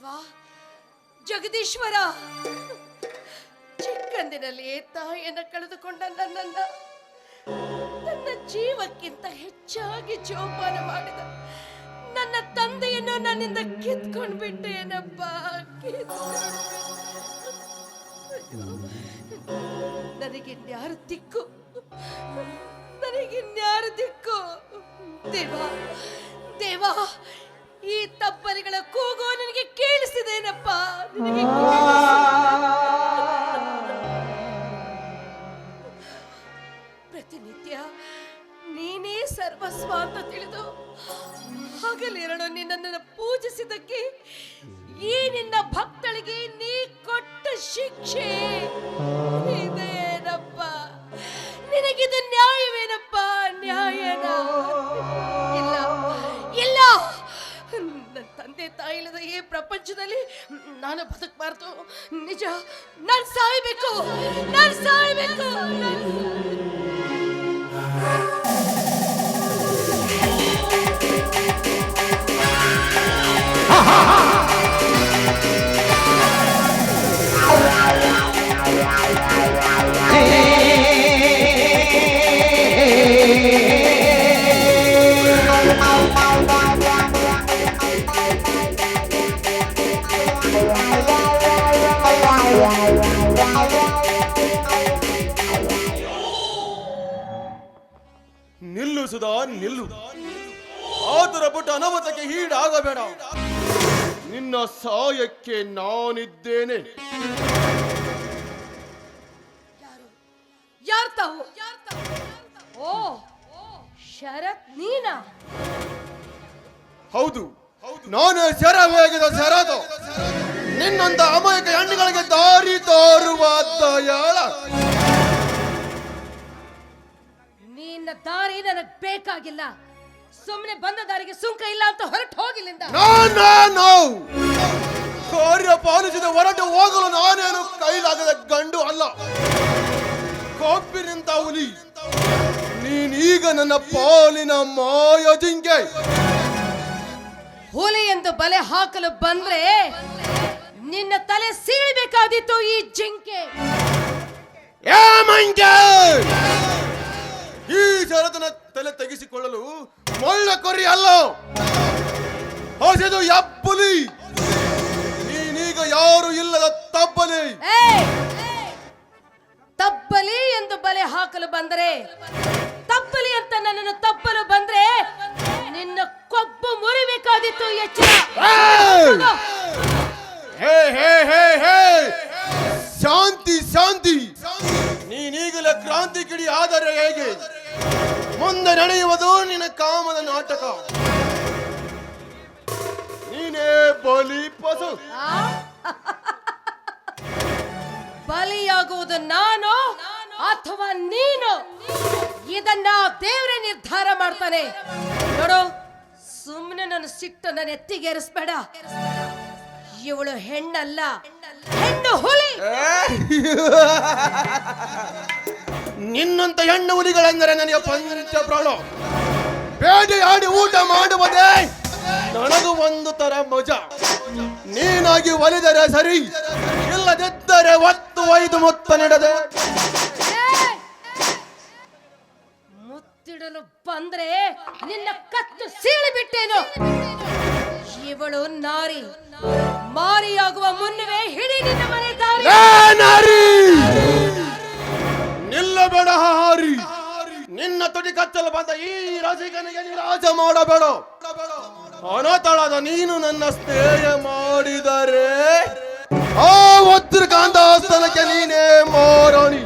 ದೇವಾ, ಜಗದೀಶ್ವರ. ಚಿಕ್ಕಂದಿನಲ್ಲಿ ತಾಯಿಯನ್ನು ಕಳೆದುಕೊಂಡ ನನ್ನನ್ನ, ನನ್ನ ಜೀವಕ್ಕಿಂತ ಹೆಚ್ಚಾಗಿ ಜೋಪಾನ ಮಾಡಿದ ನನ್ನ ತಂದೆಯನ್ನು ನನ್ನಿಂದ ಕಿತ್ಕೊಂಡು ಬಿಟ್ಟೇನಪ್ಪ ನನಗಿನ್ಯಾರು ದಿಕ್ಕು? ನನಗಿನ್ಯಾರು ದಿಕ್ಕು? ದೇವಾ ದೇವಾ ಈ ತಪ್ಪಲಿಗಳ ಕೂಗು ನನಗೆ ಕೇಳಿಸಿದೇನಪ್ಪ? ನಿನಗೆ ಪ್ರತಿನಿತ್ಯ ನೀನೇ ಸರ್ವಸ್ವ ಅಂತ ತಿಳಿದು ಹಗಲಿರಳು ನಿನ್ನನ್ನು ಪೂಜಿಸಿದಕ್ಕೆ ಈ ನಿನ್ನ ಭಕ್ತಳಿಗೆ ನೀ ಕೊಟ್ಟ ಶಿಕ್ಷೆ ಇದೇನಪ್ಪ? ನಿನಗಿದು ನ್ಯಾಯವೇನಪ್ಪ? ನ್ಯಾಯನ? ಇಲ್ಲ ಇಲ್ಲ. ತಂದೆ ತಾಯಿ ಇಲ್ಲದ ಈ ಪ್ರಪಂಚದಲ್ಲಿ. ನಾನು ಬದುಕಬಾರ್ದು. ನಿಜ ನಾನು ಸಾಯ್ಬೇಕು. ನಾನು ಸಾಯ್ಬೇಕು. ನಾನ್ ನಿಲ್ಲು ಸುಧಾ ನಿಲ್ಲು. ಆತರ ಪುಟ್ಟ ಅನಾಹುತಕ್ಕೆ ಹೀಡಾಗಬೇಡ ನಿನ್ನ ಸಹಾಯಕ್ಕೆ ನಾನಿದ್ದೇನೆ. ಯಾರ್? ತಾವು? ಓ ಶರತ್ ನೀನಾ? ಹೌದು. ನಾನು ಶರವೇಗದ ಶರದು ನಿನ್ನಂತ ಅಮಾಯಕ ಹೆಣ್ಣುಗಳಿಗೆ ದಾರಿ ತೋರುವ ದಯಾಳ ನಿನ್ನ ದಾರಿ ನನಗೆ ಬೇಕಾಗಿಲ್ಲ. ಸುಮ್ಮನೆ ಬಂದ ದಾರಿಗೆ ಸುಂಕ ಇಲ್ಲ ಅಂತ ಹೊರಟು ಹೋಗಿಲ್ಲಿಂದ. ಕಾರ್ಯ ಪಾಲಿಸಿದ ಹೊರಟು ಹೋಗಲು ನಾನೇನು ಕೈಲಾಗದ ಗಂಡು ಅಲ್ಲ. ಕೊಬ್ಬಿನಿಂತ ಹುಲಿ. ನೀನೀಗ ನನ್ನ ಪಾಲಿನ ಮಾಯ ಜಿಂಕೆ ಹುಲಿ ಎಂದು ಬಲೆ ಹಾಕಲು ಬಂದ್ರೆ ನಿನ್ನ ತಲೆ ಸೀಳಬೇಕಾದಿತ್ತು ಈ ಜಿಂಕೆ. ಏ ಮಂಗೆ ಈ ಶರದನ ತಲೆ ತೆಗೆಸಿಕೊಳ್ಳಲು ಮೊಳ್ಳ ಕೊರಿ ಅಲ್ಲ. ಹೊಸದು ಯಬ್ಬುಲಿ ನೀನೀಗ ಯಾರು ಇಲ್ಲದ ತಬ್ಬಲಿ. ತಬ್ಬಲಿ ಎಂದು ಬಲೆ ಹಾಕಲು ಬಂದರೆ ತಬ್ಬಲಿ ಅಂತ ನನ್ನನ್ನು ತಪ್ಪಲು ಬಂದ್ರೆ ನಿನ್ನ ಕೊಬ್ಬು ಮುರಿಬೇಕಾದಿತ್ತು ಎಚ್ಚರ! ಹೇ ಹೇ ಹೇ ಹೇ! ಶಾಂತಿ ಶಾಂತಿ! ನೀನೀಗಲೇ ಕ್ರಾಂತಿ ಕಿಡಿ ಆದರೆ ಹೇಗೆ? ಮುಂದೆ ನಡೆಯುವುದು ನಿನ್ನ ಕಾಮದ ನಾಟಕ. ನೀನೇ ಬಲಿ ಪಸು ಬಲಿಯಾಗುವುದು ನಾನು ಅಥವಾ ನೀನು? ಇದನ್ನ ದೇವರೇ ನಿರ್ಧಾರ ಮಾಡ್ತಾನೆ. ನೋಡು ಸುಮ್ಮನೆ ನನ್ನ ಸಿಟ್ಟು ನನ್ನ ಎತ್ತಿಗೇರಿಸ್ಬೇಡ ಇವಳು ಹೆಣ್ಣಲ್ಲ. ಹೆಣ್ಣು ಹುಲಿ. ನಿನ್ನಂತ ಹೆಣ್ಣು ಹುಲಿಗಳೆಂದರೆ ನನಗೆ ಪಂಚ ಪ್ರಾಣ. ಆಡಿ ಊಟ ಮಾಡುವುದೇ ನನಗೂ ಒಂದು ತರ ಮಜಾ. ನೀನಾಗಿ ಒಲಿದರೆ ಸರಿ ಇಲ್ಲದಿದ್ದರೆ ಒತ್ತು ಒಯ್ದು ಮುತ್ತ ನಡೆದ! ಮುತ್ತಿಡಲು ಬಂದ್ರೆ ನಿನ್ನ ಕತ್ತು ಸೀಳಿ ಬಿಟ್ಟೇನು? ಇವಳು ನಾರಿ ಮಾರಿಯಾಗುವ ಮುನ್ನವೇ ಹಿಡಿ ನಿನ್ನ ಮನೆ ನಾರಿ! ನಿಲ್ಲಬೇಡ ಹಾರಿ. ನಿನ್ನ ತುಡಿ ಕಚ್ಚಲು ಬಂದ ಈ ರಸಿಕನಿಗೆ ನಿರಾಜ ಮಾಡಬೇಡ. ಅನತಳದ ನೀನು ನನ್ನ ಸ್ನೇಹ ಮಾಡಿದರೆ ಆ ವಜ್ರಕಾಂತ ನೀನೇ ಮಾರಾಣಿ.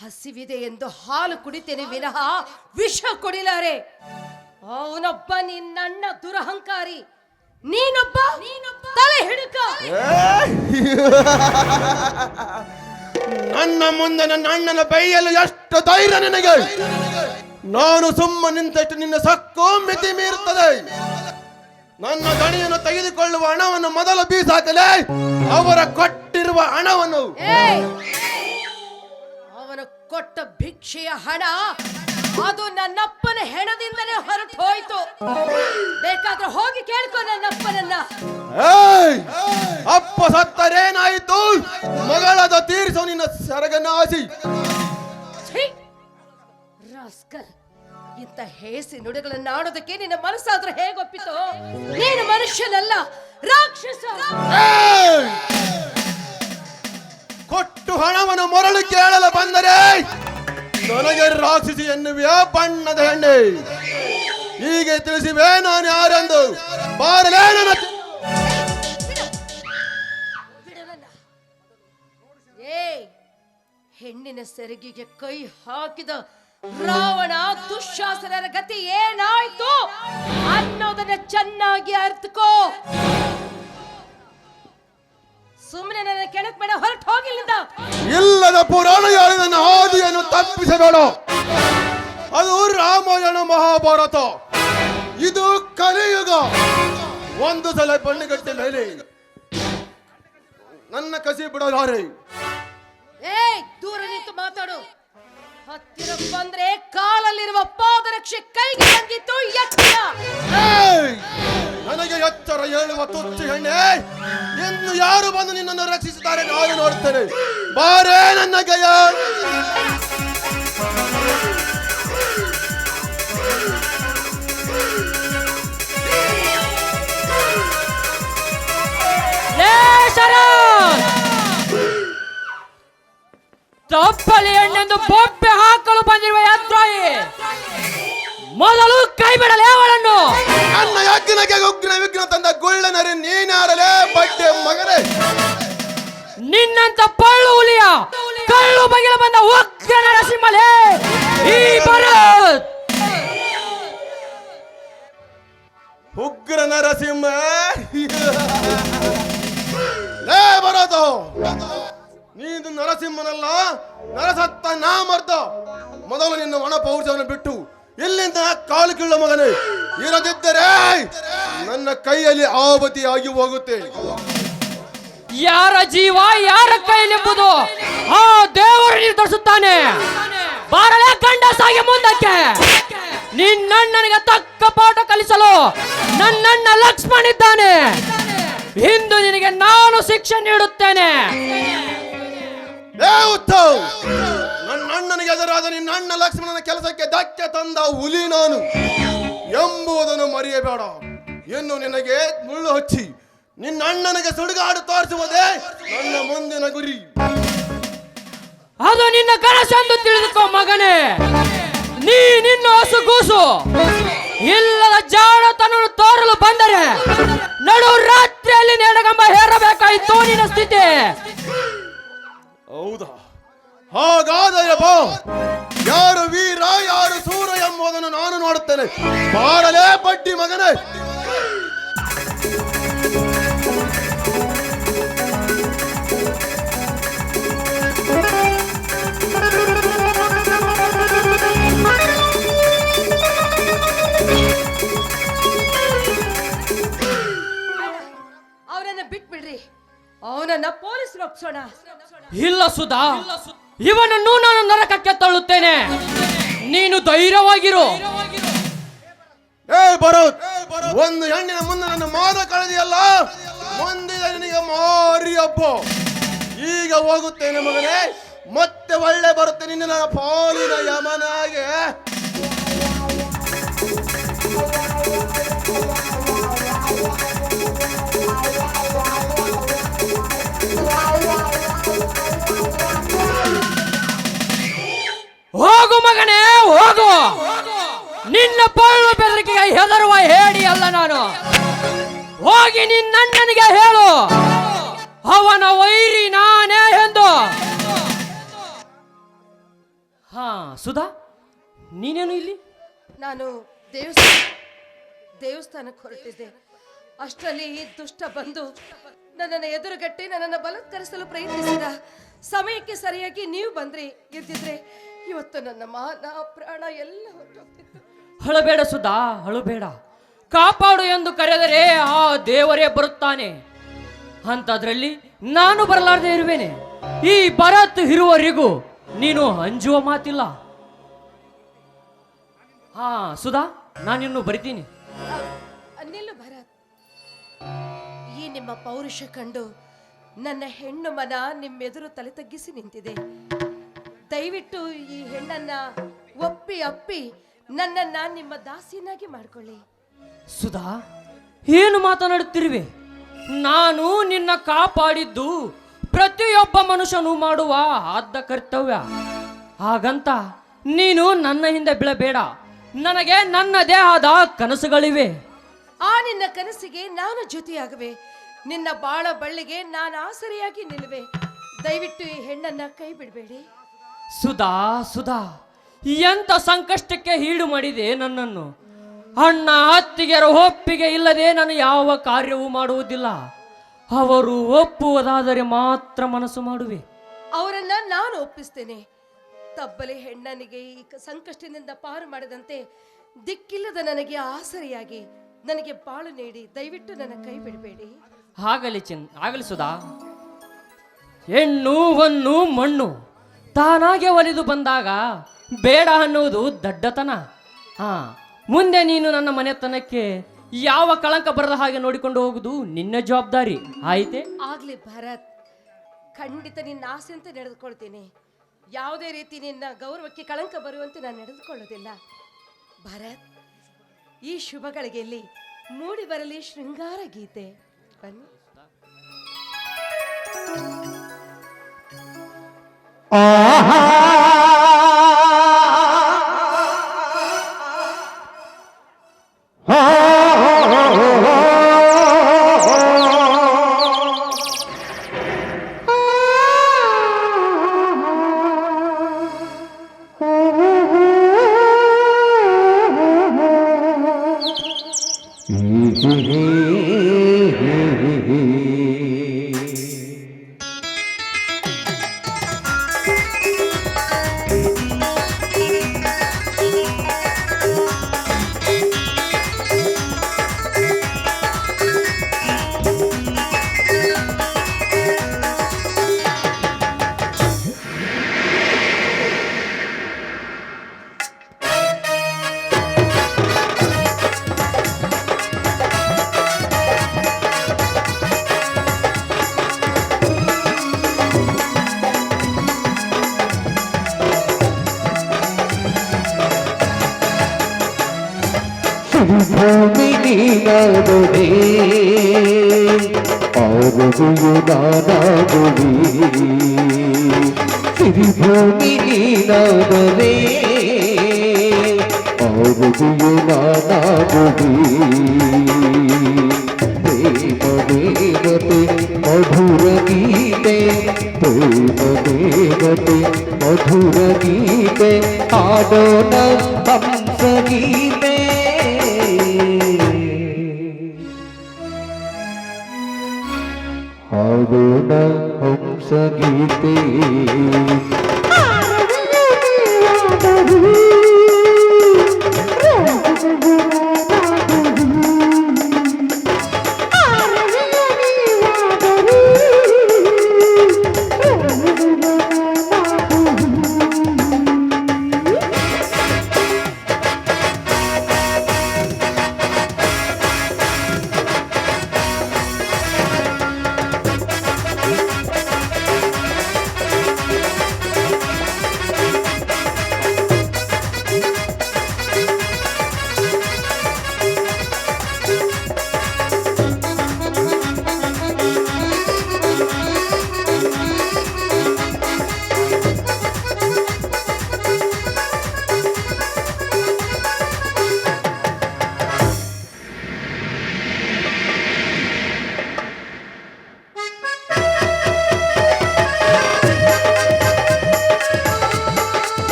ಹಸಿವಿದೆ ಎಂದು ಹಾಲು ಕುಡಿತೇನೆ ವಿನಃ ವಿಷ ಕುಡಿಲಾರೆ. ಅವನೊಬ್ಬ ನಿನ್ನಣ್ಣ ದುರಹಂಕಾರಿ. ನೀನೊಬ್ಬ ತಲೆ ಹಿಡುಕ. ನನ್ನ ಮುಂದೆ ನನ್ನ ಅಣ್ಣನ ಬೈಯಲು ಎಷ್ಟು ಧೈರ್ಯ ನಿನಗೆ? ನಾನು ಸುಮ್ಮ ನಿಂತಷ್ಟು ನಿನ್ನ ಸಕ್ಕು ಮಿತಿ ಮೀರುತ್ತದೆ ನನ್ನ ದಣಿಯನ್ನು ತೆಗೆದುಕೊಳ್ಳುವ ಹಣವನ್ನು ಮೊದಲು ಬೀಸಾಕಲೆ, ಅವರ ಕೊಟ್ಟಿರುವ ಹಣವನ್ನು. ಅವರ ಕೊಟ್ಟ ಭಿಕ್ಷೆಯ ಹಣ ಅದು ನನ್ನಪ್ಪನ ಹೆಣದಿಂದಲೇ ಹೊರಟು ಹೋಯ್ತು ಬೇಕಾದ್ರೆ ಹೋಗಿ ಕೇಳ್ಕೊ ನನ್ನಪ್ಪನನ್ನ ಏಯ್! ಅಪ್ಪ ಸತ್ತರೇನಾಯ್ತು ಮಗಳದ ತೀರ್ಸೋ ನಿನ್ನ ಸರಗನಾಸಿ ಛೀ! ರಾಸ್ಕಲ್ ಇಂಥ ಹೇಸಿ ನುಡಿಗಳನ್ನ ಆಡೋದಕ್ಕೆ ನಿನ್ನ ಮನಸ್ಸಾದ್ರೆ ಹೇಗೊಪ್ಪಿತು ನೀನು ಮನುಷ್ಯನಲ್ಲ ರಾಕ್ಷಸ ಏಯ್! ಕೊಟ್ಟು ಹಣವನ್ನು ಮರಳು ಕೇಳಲು ಬಂದರೆ ನನಗೆ ರಾಕ್ಷಸಿ ಎನ್ನುವೆಯ? ಬಣ್ಣದ ಹೆಣ್ಣೆ. ಹೀಗೆ ತಿಳಿಸಿವೆ ನಾನು ಯಾರೆಂದು? ಬಾರಲೇ ನನ್ನ ಹೆಣ್ಣಿನ ಸೆರಗಿಗೆ ಕೈ ಹಾಕಿದ ರಾವಣ ದುಶ್ಯಾಸನರ ಗತಿ ಏನಾಯ್ತು? ಅನ್ನೋದನ್ನ ಚೆನ್ನಾಗಿ ಅರ್ಥಕೋ ಸುಮ್ಮನೆ ನನ್ನ ಕೆಣಕ್ ಬೇಡ ಹೊರಟು ಹೋಗಿಲ್ಲಿಂದ ಇಲ್ಲದ ಪುರಾಣ ಯಾರು ನನ್ನ ಹಾದಿಯನ್ನು ತಪ್ಪಿಸಬೇಡ. ಅದು ರಾಮಾಯಣ ಮಹಾಭಾರತ. ಇದು ಕಲಿಯುಗ. ಒಂದು ಸಲ ಬಣ್ಣಗಟ್ಟೆ ಮೇಲೆ. ನನ್ನ ಕಸಿ ಬಿಡಲಾರೆ. ಏಯ್ ದೂರ ನಿಂತು ಮಾತಾಡು. ಹತ್ತಿರ ಬಂದ್ರೆ ಕಾಲಲ್ಲಿರುವ ಪಾದರಕ್ಷೆ ಕೈಗೆ ಬಂದಿತ್ತು ಯಕ್ಷ. ಏಯ್! ನನಗೆ ಎತ್ತರ ಹೇಳುವ ತುಚ್ಚು ಹೆಣ್ಣೆ, ಇನ್ನು ಯಾರು ಬಂದು ನಿನ್ನನ್ನು ರಕ್ಷಿಸುತ್ತಾರೆ ನಾನು ನೋಡ್ತೇನೆ. ಬಾರೇ ನನ್ನ ಗಯ. ತಪ್ಪಲಿ ಎಣ್ಣೆಂದು ಬೊಬ್ಬೆ ಹಾಕಲು ಬಂದಿರುವ ಯಾತ್ರಾಯಿ! ಮೊದಲು ಕೈ ಬಿಡಲೇ ಅವಳನ್ನು. ನನ್ನ ಯಜ್ಞಕ್ಕೆ ಉಗ್ರ ವಿಘ್ನ ತಂದ ಗುಳ್ಳನರಿ ನೀನಾರಲೇ ಬಟ್ಟೆ ಮಗನೇ. ನಿನ್ನಂತ ಪಳ್ಳು ಹುಲಿಯ ಕಳ್ಳು ಬಗೆಲ ಬಂದ ಉಗ್ರ ನರಸಿಂಹಲೇ ಈ ಭರತ್. ಉಗ್ರ ನರಸಿಂಹ. ಲೇ ಬರೋದು ನೀನು ನರಸಿಂಹನಲ್ಲ ನರಸತ್ತ ನಾ ಮರ್ತ ಮೊದಲು ನಿನ್ನ ಒಣ ಪೌರುಷವನ್ನು ಬಿಟ್ಟು ಇಲ್ಲಿಂದ ಕಾಲು ಕೀಳ ಮಗನೇ? ಇರದಿದ್ದರೆ ನನ್ನ ಕೈಯಲ್ಲಿ ಆವತಿ ಆಗಿ ಹೋಗುತ್ತೆ. ಯಾರ ಜೀವ ಯಾರ ಕೈಯಲ್ಲಿ ಎಂಬುದು ಆ ದೇವರು ನಿರ್ಧರಿಸುತ್ತಾನೆ. ಬಾರಲೇ ಗಂಡ ಸಾಗಿ ಮುಂದಕ್ಕೆ. ನಿನ್ನಣ್ಣನಿಗೆ ತಕ್ಕ ಪಾಠ ಕಲಿಸಲು ನನ್ನಣ್ಣ ಲಕ್ಷ್ಮಣ ಇದ್ದಾನೆ. ಇಂದು ನಿನಗೆ ನಾನು ಶಿಕ್ಷೆ ನೀಡುತ್ತೇನೆ. ಅಣ್ಣನಿಗೆ ಎದುರಾದ ನಿನ್ನ ಅಣ್ಣ ಲಕ್ಷ್ಮಣನ ಕೆಲಸಕ್ಕೆ ಧಕ್ಕೆ ತಂದ ಹುಲಿ ನಾನು ಎಂಬುದನ್ನು ಮರೆಯಬೇಡ. ಇನ್ನು ನಿನಗೆ ಮುಳ್ಳು ಹಚ್ಚಿ ನಿನ್ನ ಅಣ್ಣನಿಗೆ ಸುಡುಗಾಡು ತೋರಿಸುವುದೇ ನನ್ನ ಮುಂದಿನ ಗುರಿ. ಅದು ನಿನ್ನ ಕನಸೆಂದು ತಿಳಿದುಕೋ ಮಗನೇ. ನೀ ನಿನ್ನ ಹಸುಗೂಸು ಇಲ್ಲದ ಜಾಣತನವನ್ನು ತೋರಲು ಬಂದರೆ ನಡು ರಾತ್ರಿಯಲ್ಲಿ ನೆಡಗಂಬ ಹೇರಬೇಕಾಯಿತು ನಿನ್ನ ಸ್ಥಿತಿ. ಹೌದಾ? ಹಾಗಾದರೆ ಬಾ ಯಾರು ವೀರ ಯಾರು ಸೂರ ಎಂಬುದನ್ನು ನಾನು ನೋಡುತ್ತೇನೆ. ಬಾರಲೇ ಬಡ್ಡಿ ಮಗನೇ. ಅವನನ್ನ ಬಿಟ್ಬಿಡ್ರಿ. ಅವನನ್ನ ಪೊಲೀಸರು ಒಪ್ಸೋಣ. ಇಲ್ಲ ಸುಧಾ. ಇವನನ್ನು ನಾನು ನರಕಕ್ಕೆ ತಳ್ಳುತ್ತೇನೆ. ನೀನು ಧೈರ್ಯವಾಗಿರು. ಏ ಬರೋ ಒಂದು ಹೆಣ್ಣಿನ ಮುಂದೆ ನನ್ನ ಮಾದ ಕಳೆದಿಯಲ್ಲ? ಮುಂದಿನ ನಿನಗೆ ಮಾರಿ ಹಬ್ಬ. ಈಗ ಹೋಗುತ್ತೇನೆ ಮಗನೇ. ಮತ್ತೆ ಒಳ್ಳೆ ಬರುತ್ತೆ ನಿನ್ನ ನನ್ನ ಪಾಲಿನ ಯಮನಾಗೆ. ಹೋಗು ಮಗನೇ, ಹೋಗು. ನಿನ್ನ ಪಳ್ಳು ಬೆದರಿಕೆಗೆ ಹೆದರುವ ಹೇಳಿ ಅಲ್ಲ ನಾನು. ಹೋಗಿ ನಿನ್ನಣ್ಣನಿಗೆ ಹೇಳು. ಅವನ ವೈರಿ ನಾನೇ ಎಂದು. ಹಾ, ಸುಧಾ, ನೀನೇನು ಇಲ್ಲಿ? ನಾನು ದೇವಸ್ಥಾನ, ದೇವಸ್ಥಾನಕ್ಕೆ ಹೊರಟಿದ್ದೆ. ಅಷ್ಟರಲ್ಲಿ ಈ ದುಷ್ಟ ಬಂದು ನನ್ನನ್ನು ಎದುರುಗಟ್ಟಿ ನನ್ನನ್ನು ಬಲತ್ಕರಿಸಲು ಪ್ರಯತ್ನಿಸಿದ. ಸಮಯಕ್ಕೆ ಸರಿಯಾಗಿ ನೀವು ಬಂದ್ರಿ ಇದ್ದಿದ್ರೆ ಇವತ್ತು ನನ್ನ ಮಾನ ಪ್ರಾಣ ಎಲ್ಲ ಹೊರಟೋಗ್ತಿತ್ತು. ಅಳಬೇಡ ಸುಧಾ ಅಳಬೇಡ ಕಾಪಾಡು ಎಂದು ಕರೆದರೆ ಆ ದೇವರೇ ಬರುತ್ತಾನೆ. ಅಂತದ್ರಲ್ಲಿ ನಾನು ಬರಲಾರದೆ ಇರುವೇನೆ. ಈ ಭರತ್ ಇರುವವರಿಗೂ ನೀನು ಅಂಜುವ ಮಾತಿಲ್ಲ. ಹಾ ಸುಧಾ ನಾನಿನ್ನು ಬರಿತೀನಿ. ಭರತ್. ಈ ನಿಮ್ಮ ಪೌರುಷ ಕಂಡು ನನ್ನ ಹೆಣ್ಣು ಮನ ನಿಮ್ಮೆದುರು ತಲೆ ತಗ್ಗಿಸಿ ನಿಂತಿದೆ. ದಯವಿಟ್ಟು ಈ ಹೆಣ್ಣನ್ನ ಒಪ್ಪಿ ಅಪ್ಪಿ ನನ್ನನ್ನ ನಿಮ್ಮ ದಾಸಿಯನ್ನಾಗಿ ಮಾಡ್ಕೊಳ್ಳಿ. ಸುಧಾ ಏನು ಮಾತನಾಡುತ್ತಿರುವೆ? ನಾನು ನಿನ್ನ ಕಾಪಾಡಿದ್ದು ಪ್ರತಿಯೊಬ್ಬ ಮನುಷ್ಯನು ಮಾಡುವ ಆದ್ದ ಕರ್ತವ್ಯ. ಹಾಗಂತ ನೀನು ನನ್ನ ಹಿಂದೆ ಬೀಳಬೇಡ. ನನಗೆ ನನ್ನದೇ ಆದ ಕನಸುಗಳಿವೆ. ಆ ನಿನ್ನ ಕನಸಿಗೆ ನಾನು ಜೊತೆಯಾಗುವೆ ನಿನ್ನ ಬಾಳ ಬಳ್ಳಿಗೆ ನಾನು ಆಸರೆಯಾಗಿ ನಿಲ್ಲುವೆ. ದಯವಿಟ್ಟು ಈ ಹೆಣ್ಣನ್ನ ಕೈ ಬಿಡಬೇಡಿ ಸುಧಾ ಸುಧಾ ಎಂತ ಸಂಕಷ್ಟಕ್ಕೆ ಹೀಡು ಮಾಡಿದೆ ನನ್ನನ್ನು? ಅಣ್ಣ ಅತ್ತಿಗೆರ ಒಪ್ಪಿಗೆ ಇಲ್ಲದೆ ನಾನು ಯಾವ ಕಾರ್ಯವೂ ಮಾಡುವುದಿಲ್ಲ. ಅವರು ಒಪ್ಪುವುದಾದರೆ ಮಾತ್ರ ಮನಸ್ಸು ಮಾಡುವೆ. ಅವರನ್ನ ನಾನು ಒಪ್ಪಿಸ್ತೇನೆ. ತಬ್ಬಲಿ ಹೆಣ್ಣನಿಗೆ ಈ ಸಂಕಷ್ಟದಿಂದ ಪಾರು ಮಾಡದಂತೆ ದಿಕ್ಕಿಲ್ಲದ ನನಗೆ ಆಸರೆಯಾಗಿ ನನಗೆ ಬಾಳು ನೀಡಿ ದಯವಿಟ್ಟು ನನ್ನ ಕೈ ಬಿಡಬೇಡಿ. ಆಗಲಿ ಚಿನ್ ಆಗಲಿ ಸುಧಾ. ಹೆಣ್ಣು ಹೊನ್ನು ಮಣ್ಣು. ತಾನಾಗೆ ಒಲಿದು ಬಂದಾಗ ಬೇಡ ಅನ್ನುವುದು ದಡ್ಡತನ. ಹಾ ಮುಂದೆ ನೀನು ನನ್ನ ಮನೆತನಕ್ಕೆ ಯಾವ ಕಳಂಕ ಬರದ ಹಾಗೆ ನೋಡಿಕೊಂಡು ಹೋಗುದು ನಿನ್ನ ಜವಾಬ್ದಾರಿ. ಆಯ್ತೆ? ಆಗ್ಲಿ ಭರತ್, ಖಂಡಿತ ನಿನ್ನ ಆಸೆ ಅಂತ ನಡೆದುಕೊಳ್ತೀನಿ. ಯಾವುದೇ ರೀತಿ ನಿನ್ನ ಗೌರವಕ್ಕೆ ಕಳಂಕ ಬರುವಂತೆ ನಾನು ನಡೆದುಕೊಳ್ಳೋದಿಲ್ಲ. ಭರತ್, ಈ ಶುಭ ಗಳಿಗೆಯಲ್ಲಿ ಮೂಡಿ ಬರಲಿ ಶೃಂಗಾರ ಗೀತೆ. ಬನ್ನಿ. Ah, ah. भूमिनी नवदे और नाना गोरी त्रिभूमिनी नवदे और नाना गोरी देवते मधुर गीते देव देवते मधुर गीते आदोन ಗೀತೆ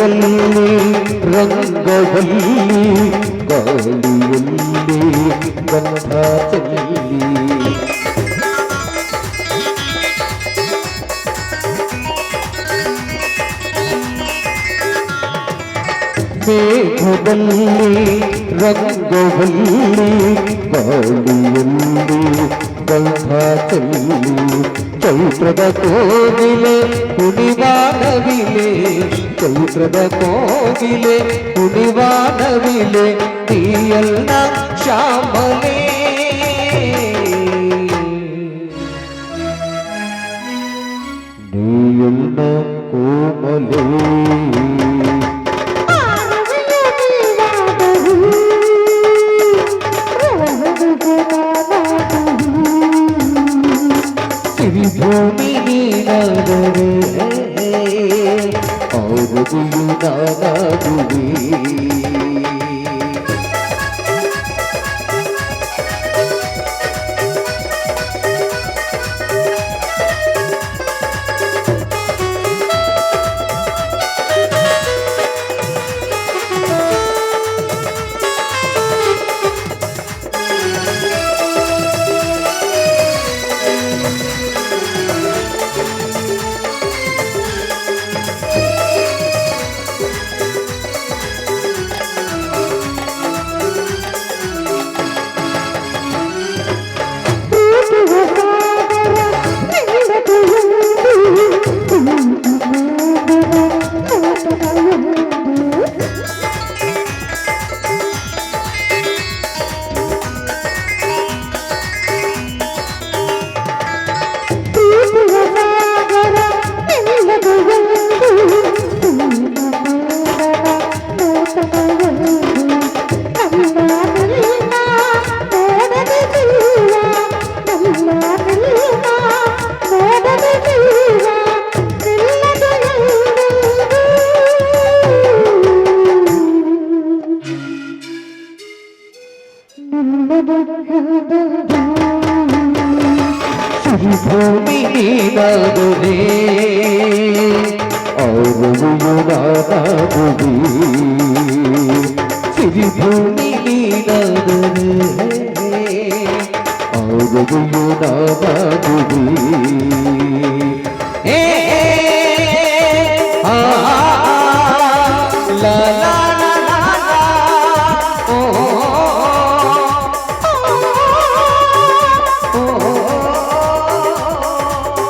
ರಂಗದಲ್ಲಿ ರಂಗದಲ್ಲಿ ಗಾಳಿಯಲ್ಲಿ ಗಂಗಾದಲ್ಲಿ ಮೇಘದಲ್ಲಿ ರಂಗದಲ್ಲಿ ಗಾಳಿಯಲ್ಲಿ ಗಂಗಾದಲ್ಲಿ ಚೈತ್ರದ ಕೋವಿಲೆ ಕುಡಿವಾದವಿಲೆ ಚೈತ್ರದ ಕೋಗಿಲೆ ಕುಣಿವಾನವಿಲೆ ನೀಯಲ್ಲ ಶ್ಯಾಮಲೆ ನೀಯಲ್ಲ ಕೋಮಲೇ. ভূমি নগরে অবয়না নগরী শ্রীভূমি নগরে অবয়না নগরী